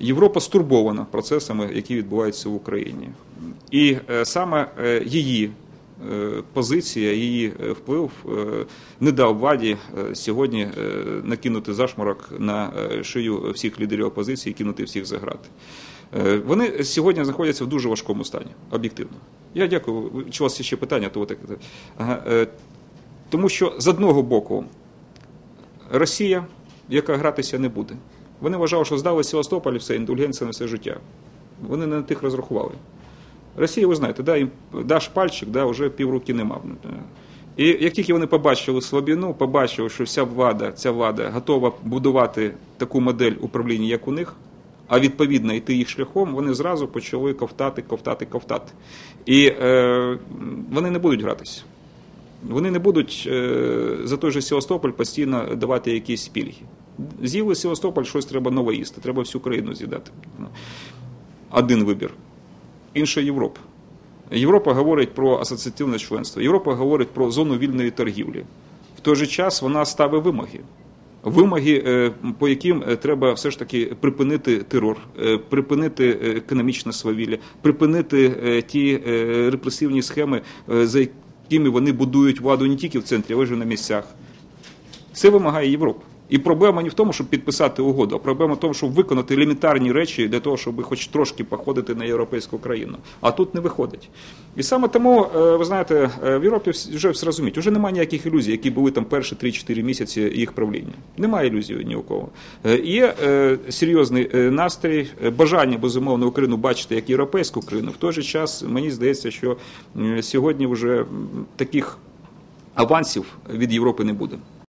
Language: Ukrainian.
Європа стурбована процесами, які відбуваються в Україні, і е, саме е, її е, позиція, її вплив не дав владі сьогодні накинути зашморок на шию всіх лідерів опозиції, кинути всіх за грати. Вони сьогодні знаходяться в дуже важкому стані, об'єктивно. Я дякую. Чи у вас ще питання? То так. Тому що з одного боку Росія, яка гратися не буде. Вони вважали, що здали Севастополь все, індульгенція на все життя. Вони не на тих розрахували. Росія, ви знаєте, да, їм даш пальчик, да, вже півруки нема. І як тільки вони побачили слабину, побачили, що вся влада, ця влада готова будувати таку модель управління, як у них, а відповідно йти їх шляхом, вони зразу почали ковтати, ковтати, ковтати. І е, вони не будуть гратися. Вони не будуть е, за той же Севастополь постійно давати якісь пільги. З'їли Севастополь, щось треба нове їсти, треба всю країну з'їдати. Один вибір. Інша Європа. Європа говорить про асоціативне членство. Європа говорить про зону вільної торгівлі. В той же час вона ставить вимоги. Вимоги, е, по яким е, треба все ж таки припинити терор, е, припинити економічне свавілля, припинити ті репресивні схеми, за якими вони будують владу не тільки в центрі, але й на місцях. Це вимагає Європа. І проблема не в тому, щоб підписати угоду, а проблема в тому, щоб виконати елементарні речі для того, щоб хоч трошки походити на європейську країну. А тут не виходить. І саме тому, е, ви знаєте, е, в Європі вже все розуміють. Уже немає ніяких ілюзій, які були там перші 3-4 місяці їх правління. Немає ілюзій ні у кого. Е, Є серйозний настрій, бажання безумовно Україну бачити як європейську країну. В той же час мені здається, що сьогодні вже таких авансів від Європи не буде.